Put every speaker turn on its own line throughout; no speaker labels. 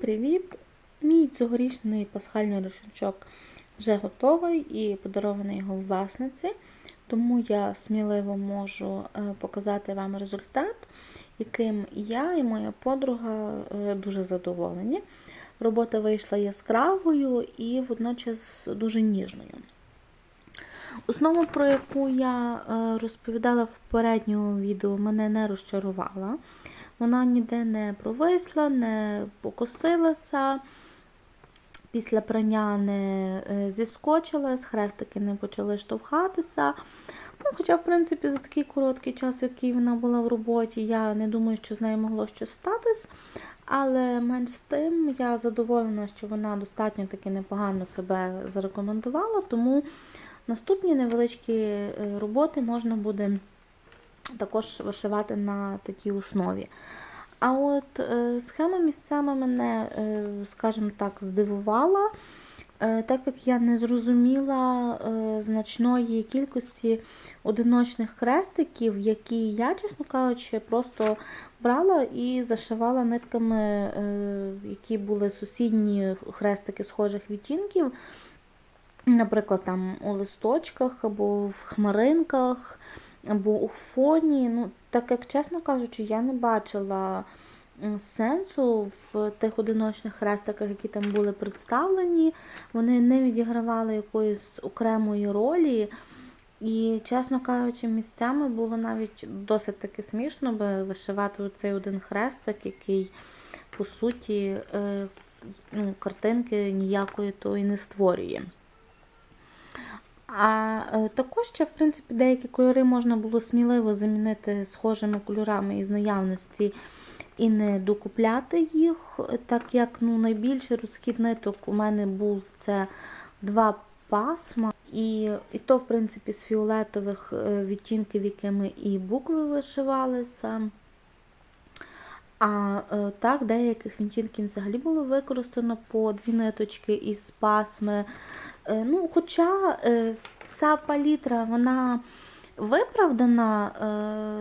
привіт! Мій цьогорічний пасхальний рушничок вже готовий і подарований його власниці, тому я сміливо можу е, показати вам результат, яким я і моя подруга е, дуже задоволені. Робота вийшла яскравою і водночас дуже ніжною. Основа, про яку я е, розповідала в попередньому відео, мене не розчарувала. Вона ніде не провисла, не покосилася, після прання не е, зіскочилась, хрестики не почали штовхатися. Ну, Хоча, в принципі, за такий короткий час, який вона була в роботі, я не думаю, що з нею могло щось статись. Але менш з тим, я задоволена, що вона достатньо таки непогано себе зарекомендувала, тому наступні невеличкі е, роботи можна буде також вишивати на такій основі. А от е, схема місцями мене, е, скажімо так, здивувала, е, так як я не зрозуміла значної кількості одиночних хрестиків, які я, чесно кажучи, просто брала і зашивала нитками, які були сусідні хрестики схожих відтінків. Наприклад, там у листочках або в хмаринках або у фоні. Ну, Так як, чесно кажучи, я не бачила сенсу в тих одиночних хрестиках, які там були представлені. Вони не відігравали якоїсь окремої ролі. І, чесно кажучи, місцями було навіть досить таки смішно би вишивати цей один хрестик, який, по суті, е, ну, картинки ніякої то і не створює. А е, також ще, в принципі, деякі кольори можна було сміливо замінити схожими кольорами із наявності і не докупляти їх, так як ну, найбільший розхід ниток у мене був це два пасма. І і то, в принципі, з фіолетових е, відтінків, якими і букви вишивалися. А е, так, деяких відтінків взагалі було використано по дві ниточки із пасми. Е, ну, Хоча е, вся палітра вона виправдана,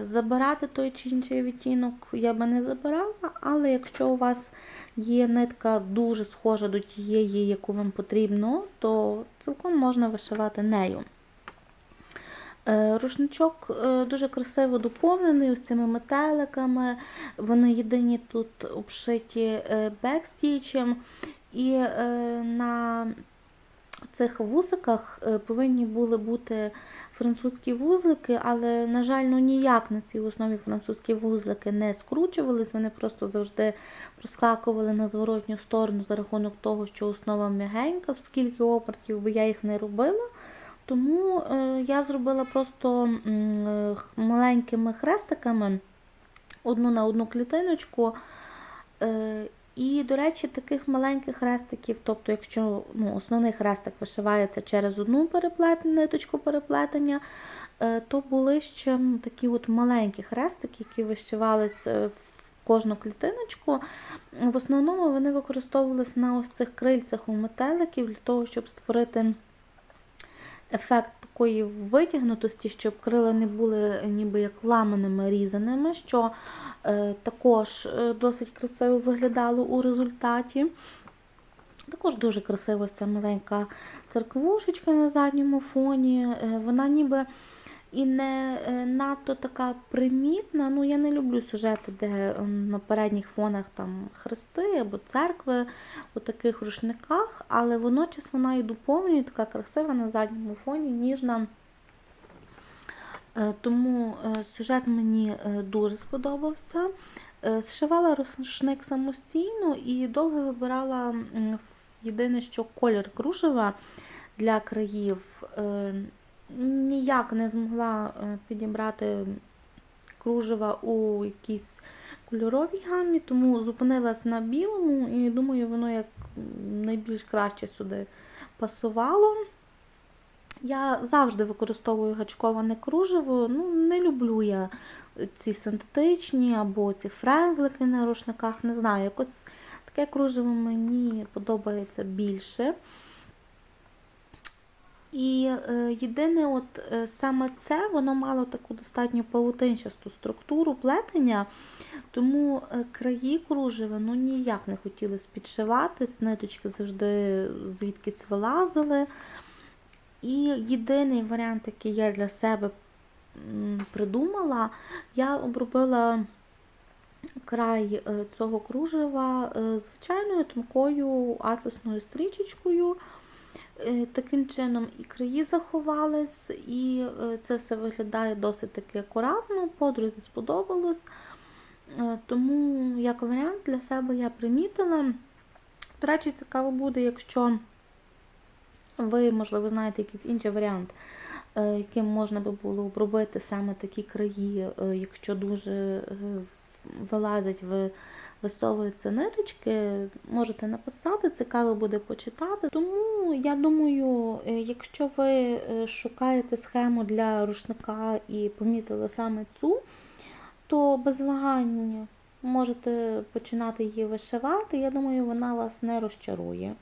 забирати той чи інший відтінок я би не забирала, але якщо у вас є нитка дуже схожа до тієї, яку вам потрібно, то цілком можна вишивати нею. Рушничок дуже красиво доповнений ось цими метеликами. Вони єдині тут обшиті бекстічем. І на цих вусиках повинні були бути французькі вузлики, але, на жаль, ну ніяк на цій основі французькі вузлики не скручувались, вони просто завжди проскакували на зворотню сторону за рахунок того, що основа м'ягенька, скільки обертів би я їх не робила. Тому е, я зробила просто е, маленькими хрестиками одну на одну клітиночку. Е, і, до речі, таких маленьких хрестиків, тобто, якщо ну, основний хрестик вишивається через одну переплетення, ниточку переплетення, то були ще такі от маленькі хрестики, які вишивалися в кожну клітиночку. В основному вони використовувалися на ось цих крильцях у метеликів для того, щоб створити ефект такої витягнутості, щоб крила не були ніби як ламаними різаними, що е, також е, досить красиво виглядало у результаті. Також дуже красива ця маленька церквушечка на задньому фоні. Е, вона ніби і не е, надто така примітна. Ну, я не люблю сюжети, де на передніх фонах там хрести або церкви у таких рушниках, але водночас вона і доповнює, така красива на задньому фоні, ніжна. Е, тому е, сюжет мені дуже сподобався. Зшивала рушник самостійно і довго вибирала єдине, що колір кружева для країв ніяк не змогла е, підібрати кружева у якійсь кольоровій гамі, тому зупинилась на білому і думаю, воно як найбільш краще сюди пасувало. Я завжди використовую гачковане кружево. Ну, Не люблю я ці синтетичні або ці фрезлики на рушниках. Не знаю, якось таке кружево мені подобається більше. І е, єдине, от е, саме це воно мало таку достатньо павутинчасту структуру плетення, тому е, краї кружева ну, ніяк не хотіли підшиватись, ниточки завжди звідкись вилазили. І єдиний варіант, який я для себе придумала, я обробила край цього кружева звичайною тонкою атласною стрічечкою. Е, Таким чином і краї заховались, і е, це все виглядає досить таки акуратно, подрузі сподобалось. Е, Тому, як варіант, для себе я примітила. До речі, цікаво буде, якщо ви, можливо, знаєте якийсь інший варіант, яким можна би було обробити саме такі краї, якщо дуже е, вилазять, ви- висовуються ниточки, можете написати, цікаво буде почитати. Тому я думаю, е, якщо ви е, шукаєте схему для рушника і помітили саме цю, то без вагань можете починати її вишивати. Я думаю, вона вас не розчарує.